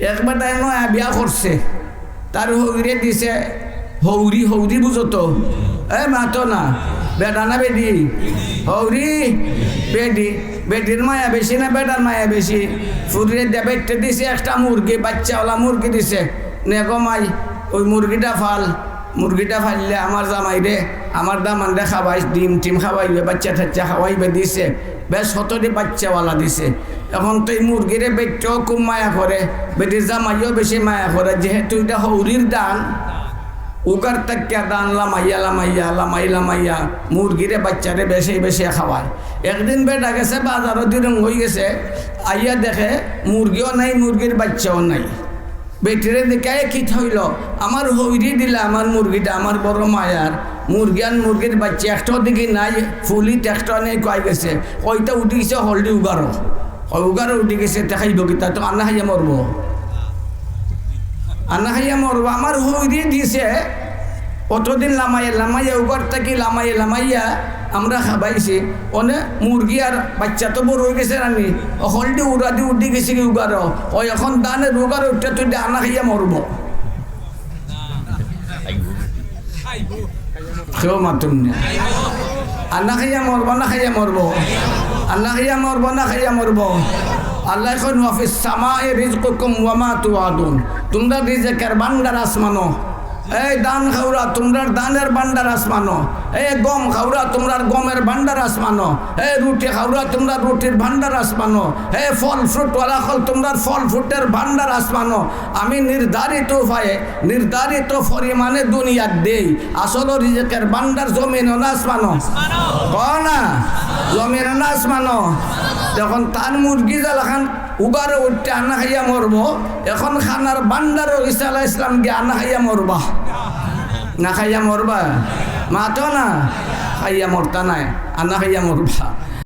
এক তাই নয় বিয়া করছে তার হৌরে দিছে হৌরি হৌরি বুঝো তো। এ মাতো না বেটা না বেদি? হৌরি বেদি। বেটির মায়া বেশি না বেটার মায়া বেশি ফুরিয়ে দেবে বেটে দিছে, একটা মুরগি বাচ্চাওয়ালা মুরগি দিছে। নে মাই, ওই মুরগিটা ফাল মুরগিটা ফাললে আমার জামাই রে, আমার দামান রে খাবাই, ডিম টিম খাওয়াইবে, বাচ্চা টাচ্চা খাওয়াইবে দিছে, বেশ হতটি বাচ্চাওয়ালা দিছে। এখন তো এই মুরগিরে বেটটাও খুব মায়া করে, বেটির জামাইও বেশি মায়া করে, যেহেতু এটা হৌরির দান, উগার তাকিয়া দান লামাইয়া লামাইয়া, লামাই, লামাইয়া মুরগিরে বাচ্চারে বেশি বেশি খাওয়ায়। একদিন বেটা গেছে, বাজারও দিরং হয়ে গেছে, আইয়া দেখে মুরগিও নাই, মুরগির বাচ্চাও নাই। বেটিরে দেখায় কি থইল? আমার হইরি দিলা, আমার মুরগিটা, আমার বড় মায়ার। মুরগি আর মুরগির বাচ্চা একটাও দিকে নাই, ফুলি একটা নেই কয় গেছে? কইটা উঠি গেছে হলদি উগারো উগারো উঠি গেছে দেখাই কি তা? আন্না খাইয়া মরবো আন্না খাইয়া মরবো আমার হইরি দিছে অতদিন লামাইয়া লামাইয়া উগার থাকি লামাইয়া লামাইয়া আমরা খাবাইছি। অনে মুরগি আর বাচ্চা তো বড় হয়ে গেছে রানি হলদি উড়া দি উঠি গেছে কি উগার ওই এখন দানে উগার উঠতে তুই আনা খাইয়া মরব কেউ মাতুম না? আন্না খাইয়া মরবো না খাইয়া মরবো আন্না খাইয়া মরবো না খাইয়া মরবো আল্লাহ এখন ওয়াফিস সামা এ রিজকুকুম ওয়ামা তুআদুন তোমরা রিজকের বান্দার আসমানো এই দান খাওরা তোমরার দানের বান্ডার আসমানো। এই গম খাওরা তোমরার গমের ভান্ডার আসমানো। এই রুটি খাওরা তোমরা রুটির ভান্ডার আসমানো। এই ফল ফ্রুট ওয়ালা ফল তোমরার ফল ফ্রুটের ভান্ডার আসমানো। আমি নির্ধারিত উপায়ে নির্ধারিত পরিমাণে দুনিয়ার দেই। আসল রিজেকের ভান্ডার জমিন না আসমানো? না? জমিন না আসমানো? যখন তার মুরগি জালাখান উবার উঠতে আনা খাইয়া মরব, এখন খানার বান্দার ইসা আলাহ ইসলাম গিয়ে আনা খাইয়া মরবা। না খাইয়া মরবা? মাতো না। খাইয়া মরতা নাই, আনা খাইয়া মরবা।